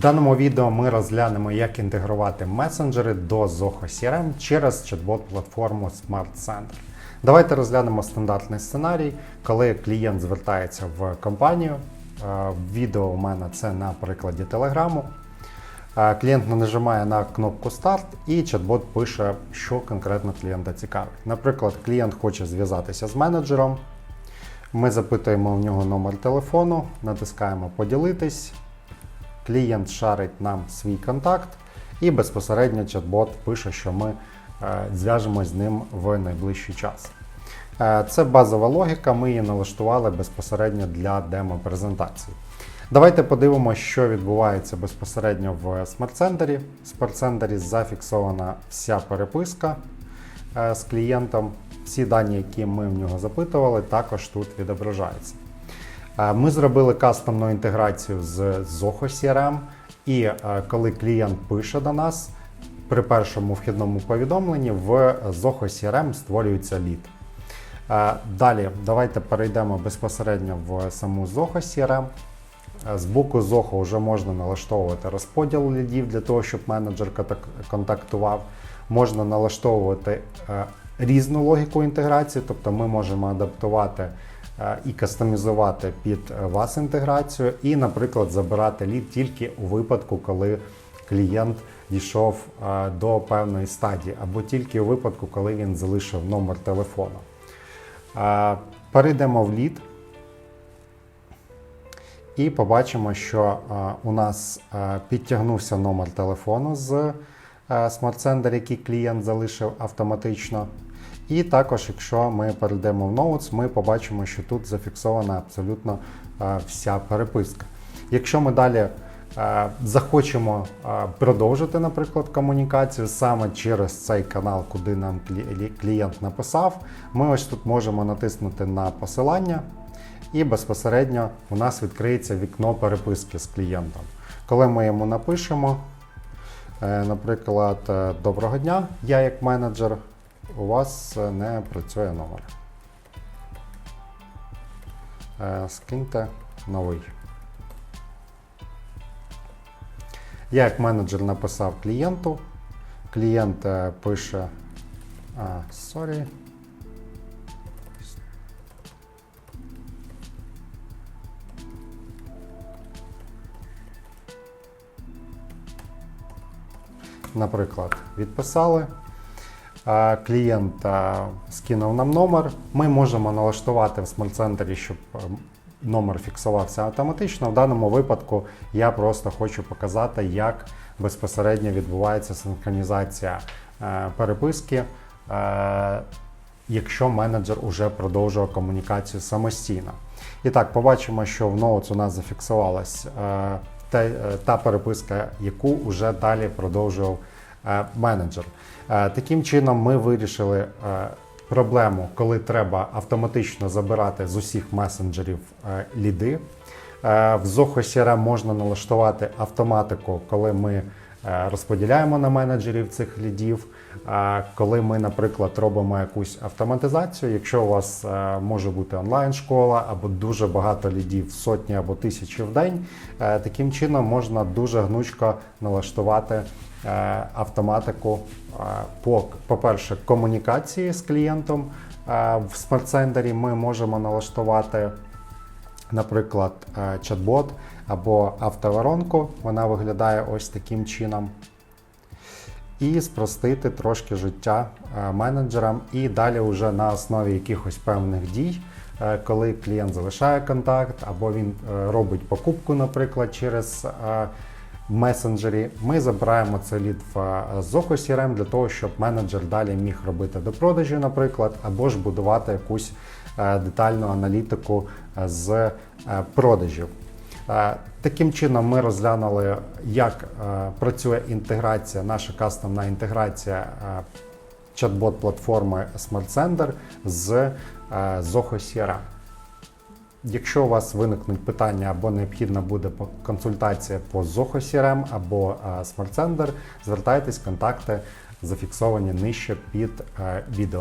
даному відео ми розглянемо, як інтегрувати месенджери до Zoho CRM через чат-бот-платформу Smart Center. Давайте розглянемо стандартний сценарій, коли клієнт звертається в компанію. Е, Відео у мене це на прикладі Телеграму. Е, Клієнт нажимає на кнопку Старт і чат-бот пише, що конкретно клієнта цікавить. Наприклад, клієнт хоче зв'язатися з менеджером. Ми запитуємо у нього номер телефону, натискаємо Поділитись. Клієнт шарить нам свій контакт, і безпосередньо чат-бот пише, що ми е, зв'яжемось з ним в найближчий час. Е, Це базова логіка, ми її налаштували безпосередньо для демо-презентації. Давайте подивимося, що відбувається безпосередньо в смарт-центері. В смарт-центері зафіксована вся переписка е, з клієнтом. Всі дані, які ми в нього запитували, також тут відображаються. Е, Ми зробили кастомну інтеграцію з Zoho CRM, і е, коли клієнт пише до нас, при першому вхідному повідомленні в Zoho CRM створюється лід. Е, Далі давайте перейдемо безпосередньо в саму Zoho CRM. Е, З боку Zoho вже можна налаштовувати розподіл лідів для того, щоб менеджер контактував. Можна налаштовувати різну логіку інтеграції, тобто ми можемо адаптувати і кастомізувати під е, вас інтеграцію, і, наприклад, забирати лід тільки у випадку, коли клієнт дійшов е, до певної стадії, або тільки у випадку, коли він залишив номер телефону. Е, Перейдемо в лід. І побачимо, що е, у нас е, підтягнувся номер телефону з е, смарт-сендер, який клієнт залишив автоматично. І також, якщо ми перейдемо в Notes, ми побачимо, що тут зафіксована абсолютно е, вся переписка. Якщо ми далі е, захочемо е, продовжити, наприклад, комунікацію саме через цей канал, куди нам клієнт написав, ми ось тут можемо натиснути на посилання і безпосередньо у нас відкриється вікно переписки з клієнтом. Коли ми йому напишемо, наприклад, доброго дня, я як менеджер, у вас не працює номер. Е, Скиньте новий. Я як менеджер написав клієнту. Клієнт е, пише sorry. Наприклад, відписали. А, Клієнт скинув нам номер. Ми можемо налаштувати в смарт-центрі, щоб е, номер фіксувався автоматично. В даному випадку я просто хочу показати, як безпосередньо відбувається синхронізація е, переписки, е, якщо менеджер уже продовжував комунікацію самостійно. І так, побачимо, що в Notes у нас зафіксувалась е, е, та переписка, яку вже далі продовжував е, менеджер. Е, Таким чином, ми вирішили е, проблему, коли треба автоматично забирати з усіх месенджерів е, ліди. Е, В Zoho CRM можна налаштувати автоматику, коли ми е, розподіляємо на менеджерів цих лідів. Е, Коли ми, наприклад, робимо якусь автоматизацію, якщо у вас е, може бути онлайн-школа або дуже багато лідів, сотні або тисячі в день, е, таким чином можна дуже гнучко налаштувати е, автоматику е, по, по-перше, комунікації з клієнтом. Е, В смарт-центері ми можемо налаштувати наприклад, е, чат-бот або автоворонку. Вона виглядає ось таким чином. І спростити трошки життя е, менеджерам, і далі вже на основі якихось певних дій, е, коли клієнт залишає контакт, або він робить покупку, наприклад, через месенджері, ми забираємо цей лід в Zoho CRM для того, щоб менеджер далі міг робити до продажі, наприклад, або ж будувати якусь детальну аналітику е, з е, продажів. Е, Таким чином, ми розглянули, як е, працює інтеграція, наша кастомна інтеграція е, чат-бот платформи SmartSender з е, Zoho CRM. Якщо у вас виникнуть питання або необхідна буде консультація по Zoho CRM або е, SmartSender, звертайтесь, контакти зафіксовані нижче під е, відео.